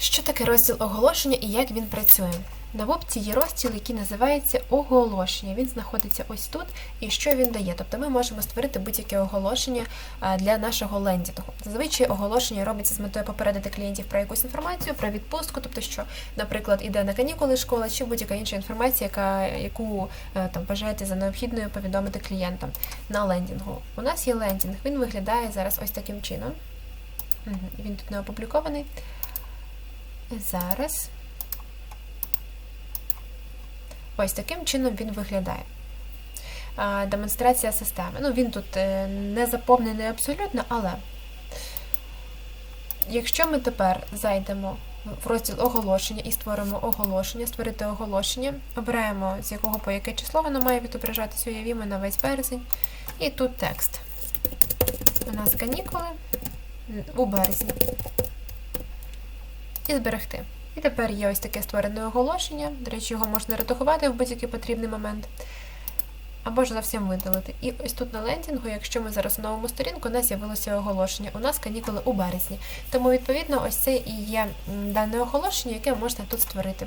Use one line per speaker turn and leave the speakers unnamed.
Що таке розділ оголошення і як він працює? На вебці є розділ, який називається оголошення. Він знаходиться ось тут. І що він дає? Тобто ми можемо створити будь-яке оголошення для нашого лендінгу. Зазвичай оголошення робиться з метою попередити клієнтів про якусь інформацію, про відпустку, тобто що, наприклад, іде на канікули школа чи будь-яка інша інформація, яка, яку е, там вважаєте за необхідною повідомити клієнтам на лендінгу. У нас є лендінг, він виглядає зараз ось таким чином. Він тут не опублікований. Зараз. Ось таким чином він виглядає. Демонстрація системи. Ну, він тут е, не заповнений абсолютно, але якщо ми тепер зайдемо в розділ оголошення і створимо оголошення, створити оголошення, обираємо з якого по яке число воно має відображатися, уявімо на весь березень. І тут текст. У нас канікули у березні і зберегти. І тепер є ось таке створене оголошення. До речі, його можна редагувати в будь-який потрібний момент. Або ж зовсім видалити. І ось тут на лендінгу, якщо ми зараз на новому сторінку, у нас з'явилося оголошення. У нас канікули у березні. Тому, відповідно, ось це і є дане оголошення, яке можна тут створити.